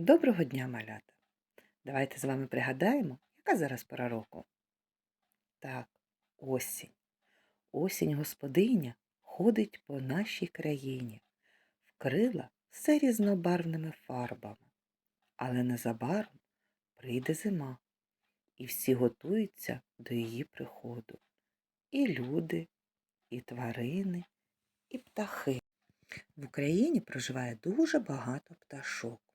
Доброго дня, малята! Давайте з вами пригадаємо, яка зараз пора року. Так, осінь. Осінь господиня ходить по нашій країні, вкрила все різнобарвними фарбами. Але незабаром прийде зима, і всі готуються до її приходу. І люди, і тварини, і птахи. В Україні проживає дуже багато пташок.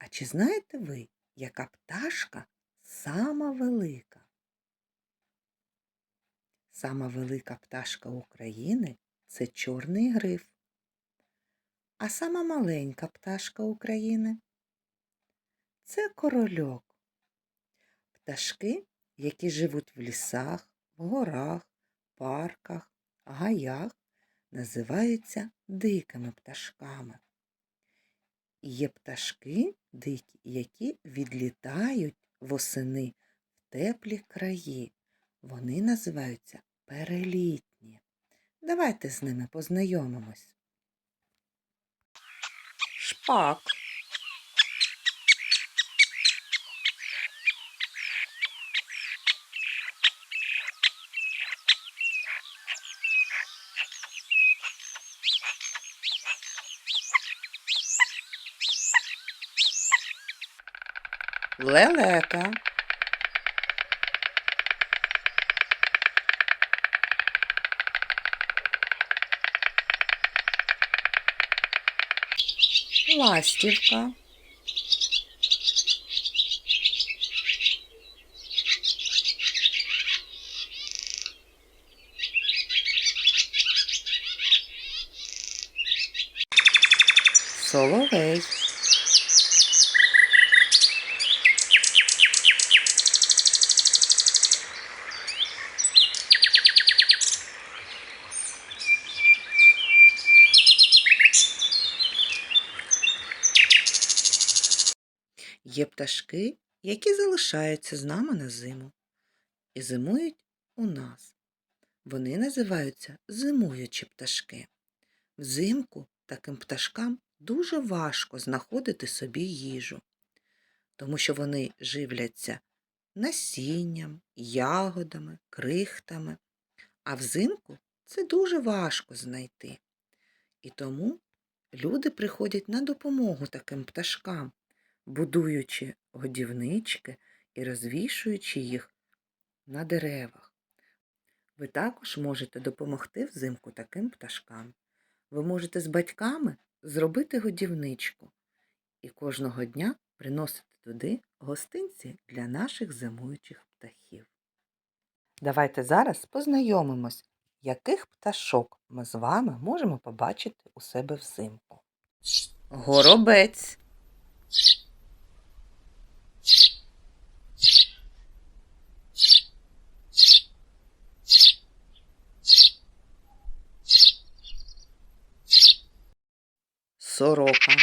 А чи знаєте ви, яка пташка сама велика? Сама велика пташка України це чорний гриф. А сама маленька пташка України це корольок. Пташки, які живуть в лісах, в горах, парках, гаях, називаються дикими пташками. Є пташки дикі, які відлітають восени в теплі краї. Вони називаються перелітні. Давайте з ними познайомимось. Шпак. Лелека. Ластівка. Соловей. Є пташки, які залишаються з нами на зиму і зимують у нас. Вони називаються зимуючі пташки. Взимку таким пташкам дуже важко знаходити собі їжу, тому що вони живляться насінням, ягодами, крихтами, а взимку це дуже важко знайти. І тому люди приходять на допомогу таким пташкам будуючи годівнички і розвішуючи їх на деревах. Ви також можете допомогти взимку таким пташкам. Ви можете з батьками зробити годівничку і кожного дня приносити туди гостинці для наших зимуючих птахів. Давайте зараз познайомимось, яких пташок ми з вами можемо побачити у себе взимку. Горобець. Сорока.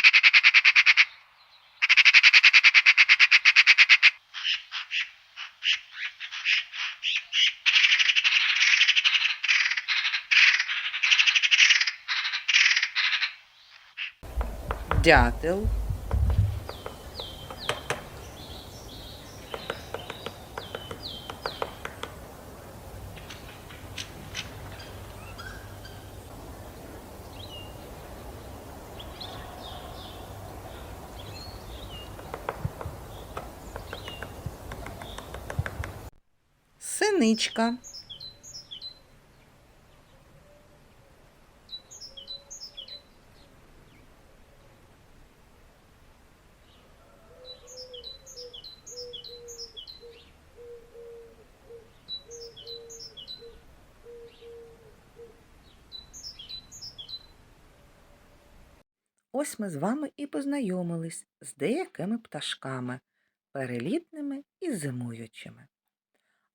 Дятел. Синичка. Ось ми з вами і познайомились з деякими пташками, перелітними і зимуючими.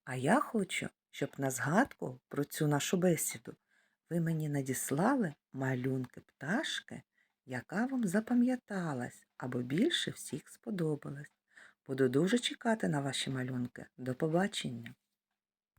А я хочу, щоб на згадку про цю нашу бесіду ви мені надіслали малюнки пташки, яка вам запам'яталась або більше всіх сподобалась. Буду дуже чекати на ваші малюнки. До побачення!